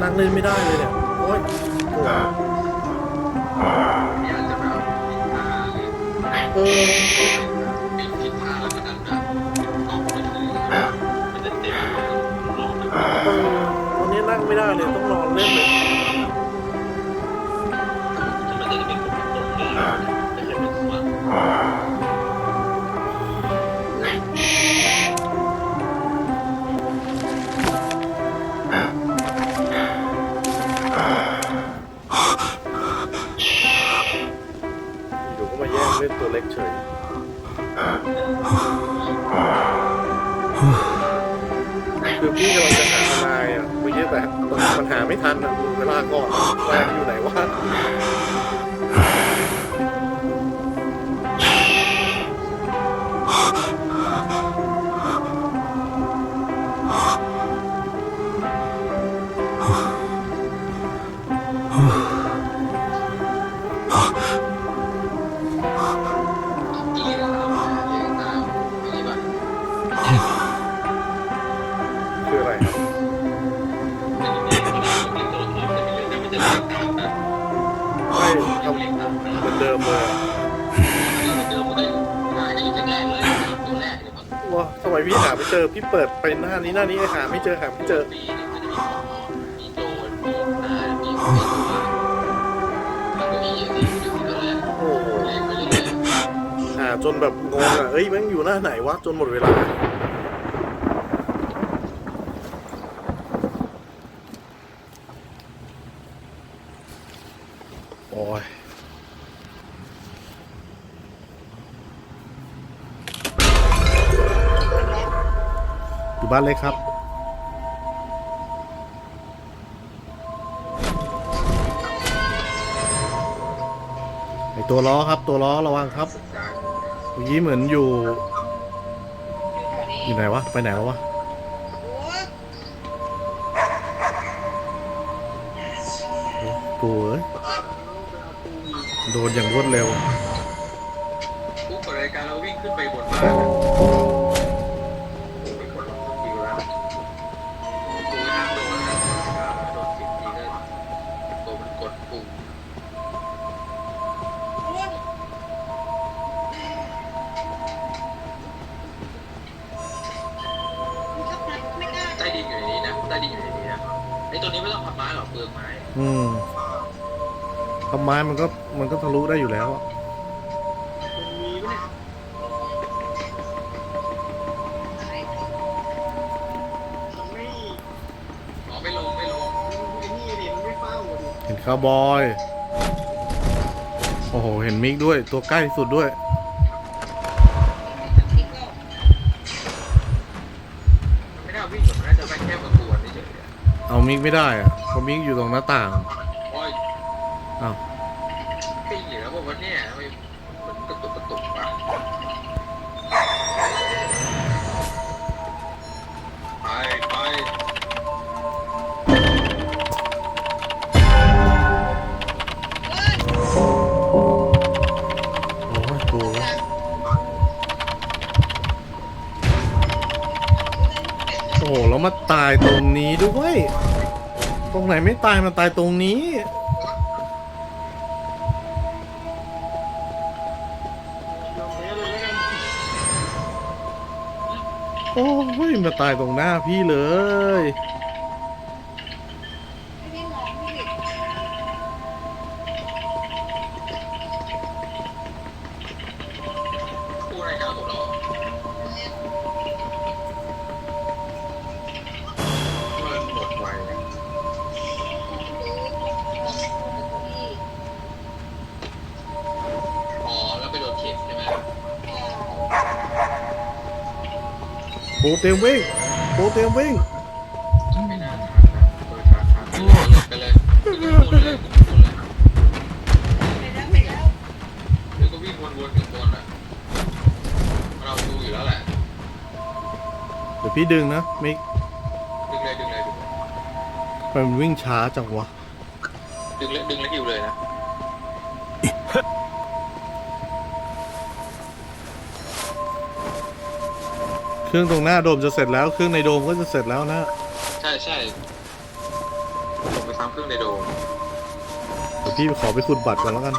นั่งเล่นไม่ได้เลยเนี่ย โอ๊ยโอ้เออวันนี้นั่งไม่ได้เลย ต้องนอนเล่นเลย เล็กเฉยคือพี่กำลังจะหาทนายอะไมื่อกี้แต่ปัญหาไม่ทันอะเวลาก่อนทนาอยู่ไหนวะ สมัยพี่หาไม่เจอพี่เปิดไปหน้านี้หน้านี้หาไม่เจอหาไม่เจอโดนมีหาไม่ตัวมันก็มีอย่างนี้อยู่แล้วแหละโอ้โหหาจนแบบงงอะเอ้ยแม่งอยู่หน้าไหนวะจนหมดเวลา อยู่บ้านเลยครับไอตัวล้อครับตัวล้อระวังครับเมื่อกี้เหมือนอยู่ อยู่ไหนวะ ไปไหนแล้ววะโอ้โหเอ้ยโดนอย่างรวดเร็วปุ๊บเปิดรายการเราวิ่งขึ้นไปบนบ้านโอ้เป็น องไม้อืมทำไม้มันก็มันก็ทะลุได้อยู่แล้วอะมันมีปะเนี่ยไม่อ๋อไม่ลงไม่ลงไอ้นี่ดิมันไม่เฝ้าดิเห็นคาวบอย โอ้โห เห็นมิกด้วย ตัวใกล้ที่สุดด้วย มันไม่น่าวิ่งหรอกมันน่าจะไปแค่ประกวนเฉยๆอะเอามิกไม่ได้อะ เพราะมิกอยู่ตรงหน้าต่างโอ้ยอ้าวปิ้งอยู่แล้วบอกว่าเนี่ยทำไมมันกระตุกกระตุกวะไปไปโอ้ยตัวโอ้โหแล้วมาตายตรงนี้ด้วย ตรงไหนไม่ตายมันตายตรงนี้ยอมแพ้เลยมันโอ้ยมาตายตรงหน้าพี่เลย ปรเตรียมวิ่งโปรเตรียมวิ่งไม่น่าทันนะเปิดทันทันไปเลยไปเลยขึ้นเลยขึ้นเลยเดี๋ยวก็วิ่งวนๆถึงบนอะเราดูอยู่แล้วแหละเดี๋ยวพี่ดึงนะมิกดึงเลยดึงเลยดึงเลยทำไมมันวิ่งช้าจังวะดึงเลยดึงแล้วหิวเลยนะ เครื่องตรงหน้าโดมจะเสร็จแล้ว เครื่องในโดมก็จะเสร็จแล้วนะ ใช่ใช่ผมไปซ้ำเครื่องในโดมเดี๋ยวพี่ขอไปขุดบัตรก่อนแล้วกัน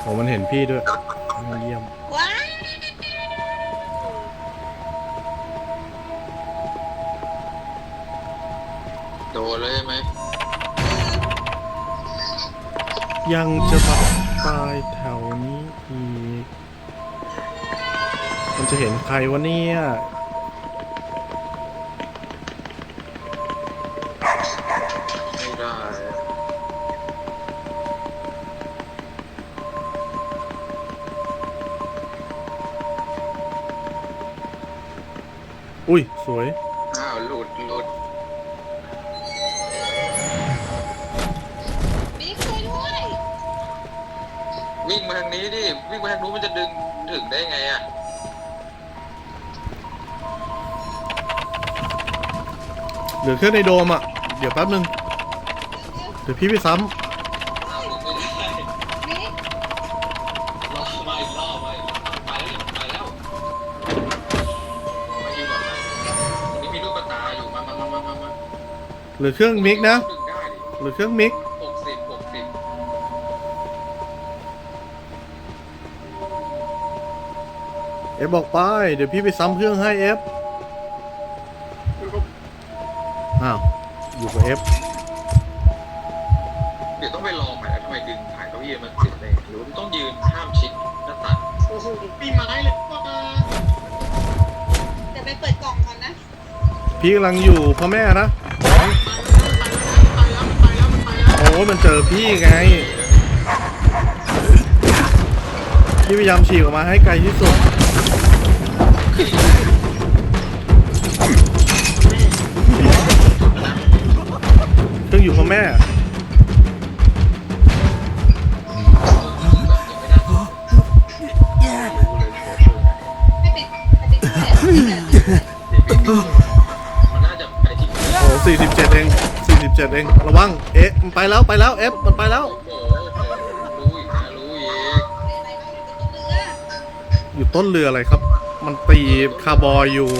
โอ้มันเห็นพี่ด้วยเยี่ยม ว้ายโดนเลยใช่ไหม ยังจะมา ตายแถวนี้อีก มันจะเห็นใครวะเนี่ย ไม่ได้อะอุ้ย สวย วิ่งมาทางนี้ดิวิ่งมาทางนู้นมันจะดึงถึงได้ไงอะเหลือเครื่องในโดมอะ เดี๋ยวแป๊บนึง เดี๋ยวพี่ไปซ้อ้าวดึงไม่ได้บิ๊กรอบมาอีกรอบมาอีกรอบไปแล้วไปแล้วมาอยู่ก่อนตรงนี้มีลูกกระตายอยู่มามามามามามาำเหลือเครื่องมิกนะ ดึงได้ดิเหลือเครื่องมิก อฟบอกไป เดี๋ยวพี่ไปซ้ำเครื่องให้เอฟอ้าว อยู่กับเอฟเดี๋ยวต้องไปลองใหม่แล้วทำไมดึงถ่ายเก้าอี้มันติดเลยหรือว่ามันต้องยืนห้ามชิดหน้าต่างโอ้โหปีไม้เลยว่าเดี๋ยวไปเปิดกล่องก่อนนะพี่กำลังอยู่พ่อแม่นะไปแล้วมันไปแล้วมันไปแล้วโอ้มันเจอพี่ไง พี่พยายามฉีกออกมาให้ไกลที่สุด เครื่องอยู่พ่อแม่ให้ปิดให้ปิดด้วยมันน่าจะไปที่โอ้สี่สิบเจ็ดเองสี่สิบเจ็ดเอง ระวัง เอ๊ะ มันไปแล้ว ไปแล้ว เอฟ มันไปแล้ว อยู่ตรงเรืออยู่ต้นเรืออะไรครับ มันตีคาร์บอยอยู่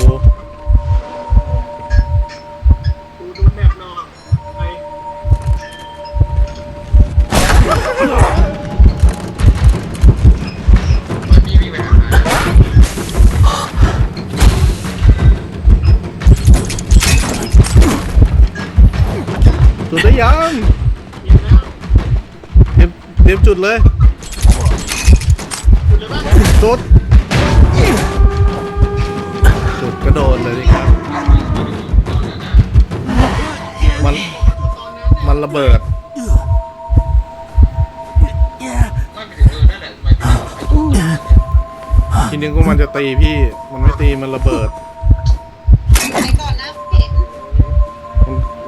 ยังเย็นแล้วเตรียมเตรียมจุดเลยจุดจุดกระโดดเลยดิครับ มันมันระเบิดอีนึงก็มันจะตีพี่ มันไม่ตีมันระเบิด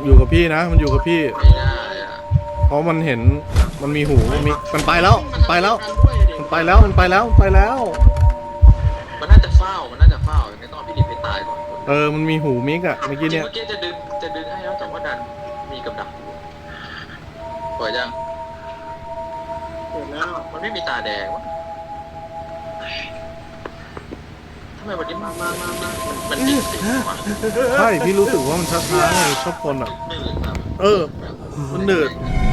อยู่กับพี่นะ มันอยู่กับพี่ เพราะมันเห็นมันมีหูมันมีมันไปแล้วมันไปแล้วกันด้วยเด็กมันไปแล้วมันไปแล้วไปแล้ว มันน่าจะเฝ้า มันน่าจะเฝ้าอย่างนี้ต้องเอาพี่ดิบให้ตายก่อนเออมันมีหูมิกอะเมื่อกี้เนี่ยเมื่อกี้จะดึงจะดึงให้แล้วแต่ว่าดันมีกับดักอยู่เปิดยังเสร็จแล้วมันไม่มีตาแดงวะทำไมวันนี้มามามามามันดิ่งดิ่งวะใช่พี่รู้สึกว่ามันช้าๆไงชอบคนอะไม่เหมือนแบบเออมันหนืดไ